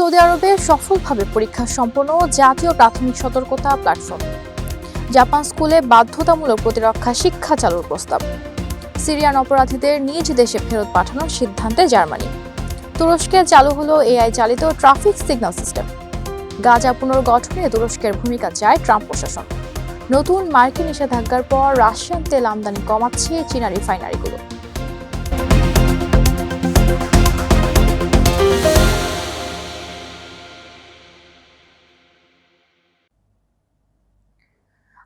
Saudi আরবে সফলভাবে পরীক্ষা সম্পন্ন জাতীয় প্রাথমিক সতর্কতা প্ল্যাটফর্ম। জাপান স্কুলে বাধ্যতামূলক প্রতিরক্ষা শিক্ষা চালুর প্রস্তাব। সিরিয়ান অপরাধীদের নিজ দেশে ফেরত পাঠানোর সিদ্ধান্তে জার্মানি। তুরস্কে চালু হলো এআই চালিত ট্রাফিক সিগন্যাল সিস্টেম। গাজা পুনর্গঠনে তুরস্কের ভূমিকা চায় ট্রাম্প প্রশাসন। নতুন মার্কিন নিষেধাজ্ঞার পর রাশিয়ান তেল আমদানি কমাচ্ছে চীনা রিফাইনারিগুলো।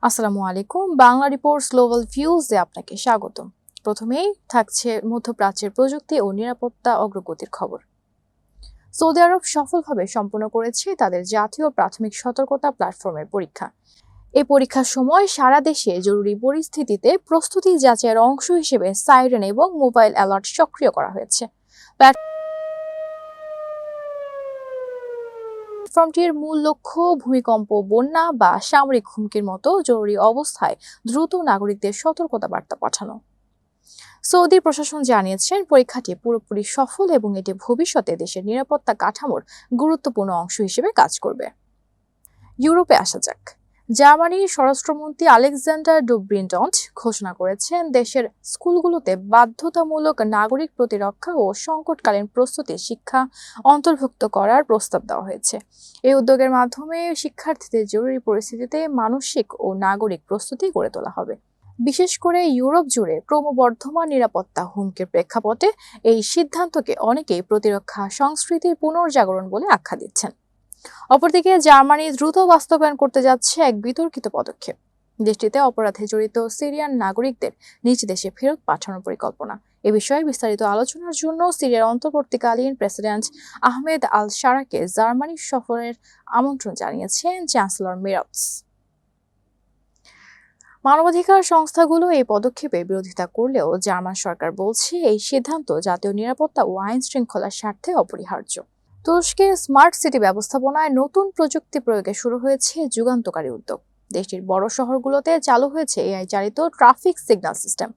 আসসালামু আলাইকুম। বাংলা রিপোর্টস গ্লোবাল ভিউজে আপনাকে স্বাগত প্রথমেই থাকছে মধ্যপ্রাচ্যের প্রযুক্তি ও নিরাপত্তা অগ্রগতির খবর। সৌদি আরব সফলভাবে সম্পন্ন করেছে তাদের জাতীয় প্রাথমিক সতর্কতা প্ল্যাটফর্মের পরীক্ষা। এই পরীক্ষার সময় সারা দেশে জরুরি পরিস্থিতিতে প্রস্তুতি যাচাইয়ের অংশ হিসেবে সাইরেন এবং মোবাইল অ্যালার্ট সক্রিয় করা হয়েছে। প্ল্যাটফর্মটির মূল লক্ষ্য ভূমিকম্প, বন্যা বা সামরিক হুমকির মতো জরুরি অবস্থায় দ্রুত নাগরিকদের সতর্কতা বার্তা পাঠানো। সৌদি প্রশাসন জানিয়েছেন, পরীক্ষাটি পুরোপুরি সফল এবং এটি ভবিষ্যতে দেশের নিরাপত্তা কাঠামোর গুরুত্বপূর্ণ অংশ হিসেবে কাজ করবে। ইউরোপে আসা যাক। জার্মানির স্বরাষ্ট্রমন্ত্রী আলেকজান্ডার ডুব্রিনটন্ট ঘোষণা করেছেন, দেশের স্কুলগুলোতে বাধ্যতামূলক নাগরিক প্রতিরক্ষা ও সংকটকালীন প্রস্তুতি শিক্ষা অন্তর্ভুক্ত করার প্রস্তাব দেওয়া হয়েছে। এই উদ্যোগের মাধ্যমে শিক্ষার্থীদের জরুরি পরিস্থিতিতে মানসিক ও নাগরিক প্রস্তুতি গড়ে তোলা হবে। বিশেষ করে ইউরোপ জুড়ে ক্রমবর্ধমান নিরাপত্তা হুমকির প্রেক্ষাপটে এই সিদ্ধান্তকে অনেকেই প্রতিরক্ষা সংস্কৃতির পুনর্জাগরণ বলে আখ্যা দিচ্ছেন। অপরদিকে জার্মানি দ্রুত বাস্তবায়ন করতে যাচ্ছে এক বিতর্কিত পদক্ষেপ। দেশটিতে অপরাধে জড়িত সিরিয়ান নাগরিকদের নিজ দেশে ফেরত পাঠানোর পরিকল্পনা। এ বিষয়ে বিস্তারিত আলোচনার জন্য সিরিয়ার অন্তর্বর্তীকালীন প্রেসিডেন্ট আহমেদ আল সারাকে জার্মানি সফরের আমন্ত্রণ জানিয়েছেন চ্যান্সেলর মেরটস মানবাধিকার সংস্থাগুলো এই পদক্ষেপে বিরোধিতা করলেও জার্মান সরকার বলছে, এই সিদ্ধান্ত জাতীয় নিরাপত্তা ও আইন শৃঙ্খলার স্বার্থে অপরিহার্য। তুরস্কে স্মার্ট সিটি ব্যবস্থাপনায় নতুন প্রযুক্তি প্রয়োগে শুরু হয়েছে যুগান্তকারী উদ্যোগ। দেশটির বড় শহরগুলোতে চালু হয়েছে এআই চালিত ট্রাফিক সিগন্যাল সিস্টেম,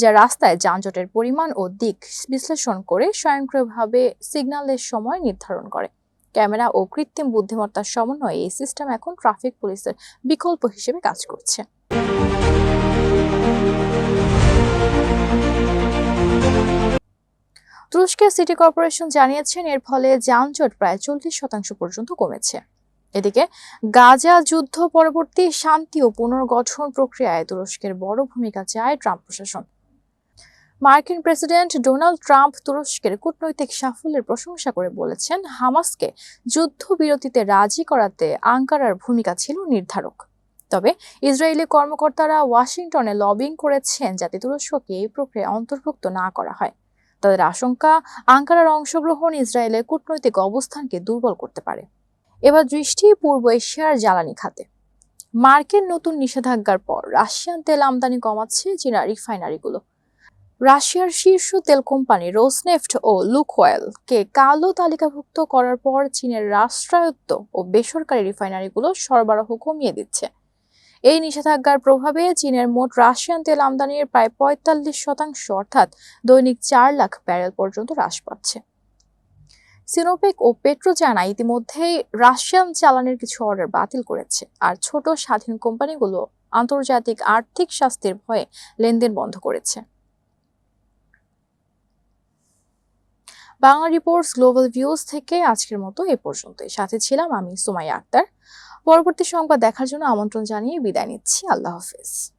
যা রাস্তায় যানজটের পরিমাণ ও দিক বিশ্লেষণ করে স্বয়ংক্রিয়ভাবে সিগন্যালের সময় নির্ধারণ করে। ক্যামেরা ও কৃত্রিম বুদ্ধিমত্তার সমন্বয়ে এই সিস্টেম এখন ট্রাফিক পুলিশের বিকল্প হিসেবে কাজ করছে। তুরস্কের সিটি কর্পোরেশন জানিয়েছেন এর ফলে যানজট প্রায় চল্লিশ শতাংশ পর্যন্ত কমেছে। এদিকে গাজা যুদ্ধ পরবর্তী শান্তি ও পুনর্গঠন প্রক্রিয়ায় তুরস্কের বড় ভূমিকা চায় ট্রাম্প প্রশাসন। মার্কিন প্রেসিডেন্ট ডোনাল্ড ট্রাম্প তুরস্কের কূটনৈতিক সাফল্যের প্রশংসা করে বলেছেন, হামাসকে যুদ্ধবিরতিতে রাজি করাতে আঙ্কারার ভূমিকা ছিল নির্ধারক। তবে ইসরায়েলি কর্মকর্তারা ওয়াশিংটনে লবিং করেছেন যাতে তুরস্ককে এই প্রক্রিয়ায় অন্তর্ভুক্ত না করা হয়। তাদের আশঙ্কা, আঙ্কারার অংশগ্রহণ ইসরায়েলের কূটনৈতিক অবস্থানকে দুর্বল করতে পারে। এবার দৃষ্টি পূর্ব এশিয়ার জ্বালানি খাতে। মার্কের নতুন নিষেধাজ্ঞার পর রাশিয়ান তেল আমদানি কমাচ্ছে চীনা রিফাইনারিগুলো। রাশিয়ার শীর্ষ তেল কোম্পানি রোসনেফট ও লুকওয়েলকে কালো তালিকাভুক্ত করার পর চীনের রাষ্ট্রায়ত্ত ও বেসরকারি রিফাইনারিগুলো সরবরাহ কমিয়ে দিচ্ছে। এই নিষেধাজ্ঞার প্রভাবে চীনের মোট রাশিয়ান তেল আমদানির প্রায় পঁয়তাল্লিশ শতাংশ, অর্থাৎ দৈনিক চার লাখ ব্যারেল পর্যন্ত হ্রাস পাচ্ছে। সিনোপেক ও পেট্রোচায়না ইতিমধ্যেই রাশিয়ান চালানের কিছু অর্ডার বাতিল করেছে, আর ছোট স্বাধীন কোম্পানিগুলো আন্তর্জাতিক আর্থিক শাস্তির ভয়ে লেনদেন বন্ধ করেছে। বাংলা রিপোর্টস গ্লোবাল ভিউজ থেকে আজকের মতো এ পর্যন্তই। সাথে ছিলাম আমি সুমাইয়া আক্তার। পরবর্তী সংবাদ দেখার জন্য আমন্ত্রণ জানিয়ে বিদায় নিচ্ছি। আল্লাহ হাফেজ।